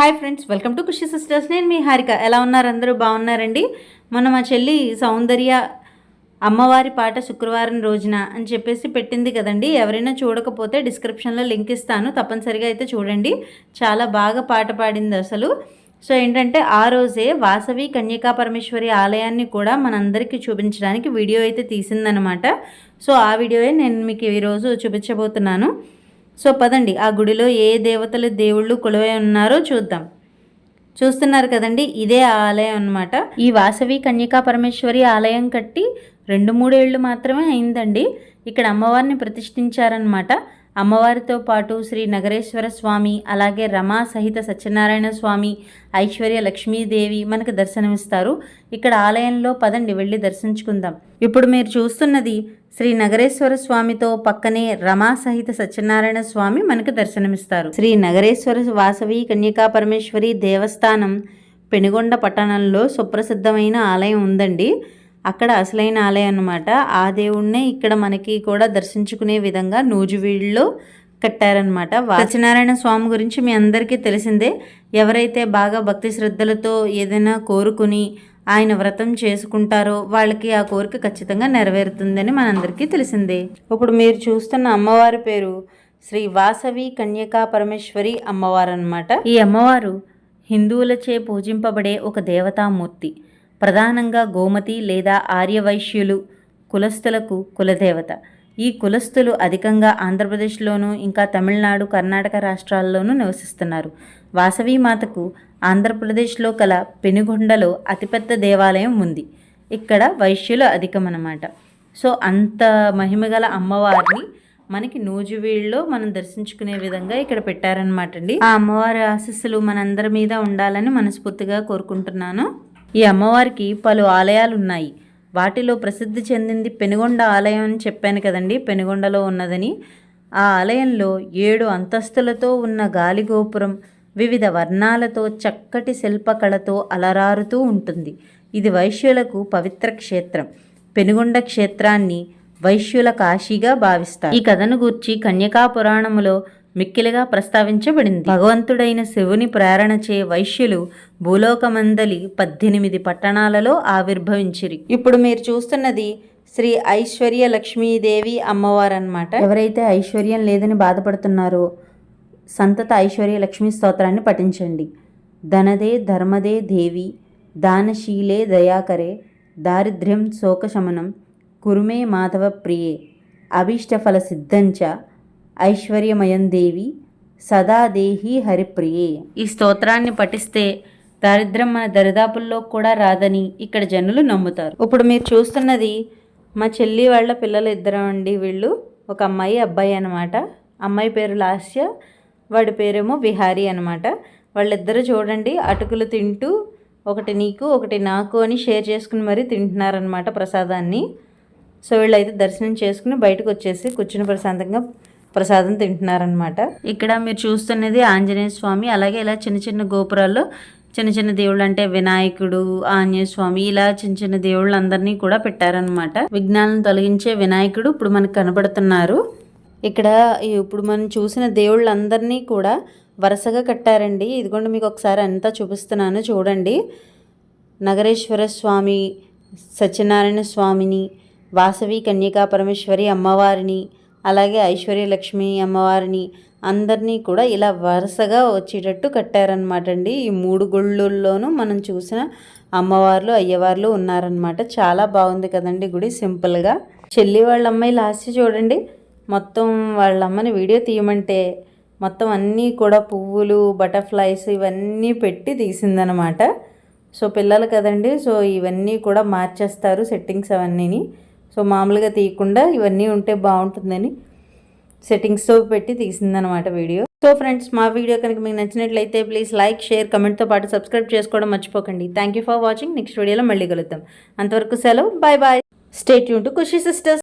Hi friends welcome to Khushi sisters. నేను మీ హారిక. ఎలా ఉన్నారు? అందరూ బాగున్నారండి? మొన్న మా చెల్లి సౌందర్య అమ్మవారి పాట శుక్రవారం రోజున అని చెప్పేసి పెట్టింది కదండి. ఎవరైనా చూడకపోతే డిస్క్రిప్షన్లో లింక్ ఇస్తాను. తప్పనిసరిగా అయితే చూడండి. చాలా బాగా పాట పాడింది అసలు. సో ఏంటంటే ఆ రోజే వాసవి కన్యకా పరమేశ్వరి ఆలయాన్ని కూడా మనందరికీ చూపించడానికి వీడియో అయితే తీసిందనమాట. సో ఆ వీడియోయే నేను మీకు ఈరోజు చూపించబోతున్నాను. సో పదండి ఆ గుడిలో ఏ దేవతలు దేవుళ్ళు కొలువై ఉన్నారో చూద్దాం. చూస్తున్నారు కదండి ఇదే ఆలయం అనమాట ఈ వాసవి కన్యకా పరమేశ్వరి ఆలయం కట్టి రెండు మూడేళ్ళు మాత్రమే అయిందండి. ఇక్కడ అమ్మవారిని ప్రతిష్ఠించారనమాట అమ్మవారితో పాటు శ్రీ నగరేశ్వర స్వామి అలాగే రమా సహిత సత్యనారాయణ స్వామి ఐశ్వర్య లక్ష్మీదేవి మనకు దర్శనమిస్తారు. ఇక్కడ ఆలయంలో పదండి వెళ్ళి దర్శించుకుందాం. ఇప్పుడు మీరు చూస్తున్నది శ్రీ నగరేశ్వర స్వామితో పక్కనే రమా సహిత సత్యనారాయణ స్వామి మనకు దర్శనమిస్తారు. శ్రీ నగరేశ్వర వాసవి కన్యకా పరమేశ్వరి దేవస్థానం పెనుగొండ పట్టణంలో సుప్రసిద్ధమైన ఆలయం ఉందండి. అక్కడ అసలైన ఆలయం అన్నమాట. ఆ దేవుణ్ణే ఇక్కడ మనకి కూడా దర్శించుకునే విధంగా నూజువీడులో కట్టారనమాట సత్యనారాయణ స్వామి గురించి మీ అందరికీ తెలిసిందే. ఎవరైతే బాగా భక్తి శ్రద్ధలతో ఏదైనా కోరుకుని ఆయన వ్రతం చేసుకుంటారో వాళ్ళకి ఆ కోరిక ఖచ్చితంగా నెరవేరుతుందని మనందరికీ తెలిసిందే. ఇప్పుడు మీరు చూస్తున్న అమ్మవారి పేరు శ్రీ వాసవి కన్యకా పరమేశ్వరి అమ్మవారు అనమాట ఈ అమ్మవారు హిందువులచే పూజింపబడే ఒక దేవతామూర్తి. ప్రధానంగా గోమతి లేదా ఆర్యవైశ్యులు కులస్తులకు కులదేవత. ఈ కులస్తులు అధికంగా ఆంధ్రప్రదేశ్లోనూ ఇంకా తమిళనాడు కర్ణాటక రాష్ట్రాల్లోనూ నివసిస్తున్నారు. వాసవి మాతకు ఆంధ్రప్రదేశ్లో కల పెనుగొండలో అతిపెద్ద దేవాలయం ఉంది. ఇక్కడ వైశ్యులు అధికమన్నమాట. సో అంత మహిమగల అమ్మవారిని మనకి నూజువీళ్ళలో మనం దర్శించుకునే విధంగా ఇక్కడ పెట్టారనమాట అండి ఆ అమ్మవారి ఆశస్సులు మనందరి మీద ఉండాలని మనస్ఫూర్తిగా కోరుకుంటున్నాను. ఈ అమ్మవారికి పలు ఆలయాలు ఉన్నాయి వాటిలో ప్రసిద్ధి చెందింది పెనుగొండ ఆలయం అని చెప్పాను కదండి. పెనుగొండలో ఉన్నదని. ఆ ఆలయంలో ఏడు అంతస్తులతో ఉన్న గాలిగోపురం వివిధ వర్ణాలతో చక్కటి శిల్పకళతో అలరారుతూ ఉంటుంది. ఇది వైశ్యులకు పవిత్ర క్షేత్రం. పెనుగొండ క్షేత్రాన్ని వైశ్యుల కాశీగా భావిస్తారు. ఈ కథను గూర్చి కన్యకా పురాణములో మిక్కిలిగా ప్రస్తావించబడింది. భగవంతుడైన శివుని ప్రేరణచే వైశ్యులు భూలోకమందలి పద్దెనిమిది పట్టణాలలో ఆవిర్భవించిరి. ఇప్పుడు మీరు చూస్తున్నది శ్రీ ఐశ్వర్య లక్ష్మీదేవి అమ్మవారు అనమాట ఎవరైతే ఐశ్వర్యం లేదని బాధపడుతున్నారో సంతత ఐశ్వర్య లక్ష్మీ స్తోత్రాన్ని పఠించండి. ధనదే ధర్మదే దేవి దానశీలే దయాకరే దారిద్ర్యం శోకశమనం కురుమే మాధవ ప్రియే అభీష్టఫల సిద్ధంచ ఐశ్వర్యమయం దేవి సదా దేహి హరిప్రియే. ఈ స్తోత్రాన్ని పఠిస్తే దారిద్ర్యం మన దరిదాపుల్లో కూడా రాదని ఇక్కడ జనులు నమ్ముతారు. ఇప్పుడు మీరు చూస్తున్నది మా చెల్లి వాళ్ళ పిల్లలు ఇద్దరం అండి. వీళ్ళు ఒక అమ్మాయి అబ్బాయి అనమాట అమ్మాయి పేరు లాస్య వాడి పేరేమో విహారీ అనమాట వాళ్ళిద్దరూ చూడండి అటుకులు తింటూ ఒకటి నీకు ఒకటి నాకు అని షేర్ చేసుకుని మరీ తింటున్నారనమాట ప్రసాదాన్ని. సో వీళ్ళైతే దర్శనం చేసుకుని బయటకు వచ్చేసి కూర్చుని ప్రశాంతంగా ప్రసాదం తింటున్నారనమాట ఇక్కడ మీరు చూస్తున్నది ఆంజనేయ స్వామి అలాగే ఇలా చిన్న చిన్న గోపురాల్లో చిన్న చిన్న దేవుళ్ళు అంటే వినాయకుడు ఆంజనేయ స్వామి ఇలా చిన్న చిన్న దేవుళ్ళు అందరినీ కూడా పెట్టారనమాట విఘ్నాలను తొలగించే వినాయకుడు ఇప్పుడు మనకు కనబడుతున్నారు. ఇక్కడ ఇప్పుడు మనం చూసిన దేవుళ్ళందరినీ కూడా వరుసగా కట్టారండి. ఇదిగోండి మీకు ఒకసారి అంతా చూపిస్తున్నాను చూడండి. నగరేశ్వర స్వామి సత్యనారాయణ స్వామిని వాసవి కన్యకా పరమేశ్వరి అమ్మవారిని అలాగే ఐశ్వర్యలక్ష్మి అమ్మవారిని అందరినీ కూడా ఇలా వరుసగా వచ్చేటట్టు కట్టారనమాట అండి. ఈ మూడు గుళ్ళల్లోనూ మనం చూసిన అమ్మవార్లు అయ్యవార్లు ఉన్నారనమాట చాలా బాగుంది కదండి గుడి సింపుల్గా. చెల్లి వాళ్ళ అమ్మాయి లాస్ట్ చూడండి. మొత్తం వాళ్ళ అమ్మని వీడియో తీయమంటే మొత్తం అన్నీ కూడా పువ్వులు బటర్ఫ్లైస్ ఇవన్నీ పెట్టి తీసిందనమాట సో పిల్లలు కదండి సో ఇవన్నీ కూడా మార్చేస్తారు సెట్టింగ్స్ అవన్నీని. సో మామూలుగా తీయకుండా ఇవన్నీ ఉంటే బాగుంటుందని సెట్టింగ్స్తో పెట్టి తీసిందనమాట వీడియో. సో ఫ్రెండ్స్ మా వీడియో కనుక మీకు నచ్చినట్లయితే ప్లీజ్ లైక్ షేర్ కమెంట్తో పాటు సబ్స్క్రైబ్ చేసుకోవడం మర్చిపోకండి. Thank you for watching next వీడియోలో మళ్ళీ కలుద్దాం. అంతవరకు సెలవు. బాయ్ బాయ్ స్టేట్ యూన్ టు ఖుషి సిస్టర్స్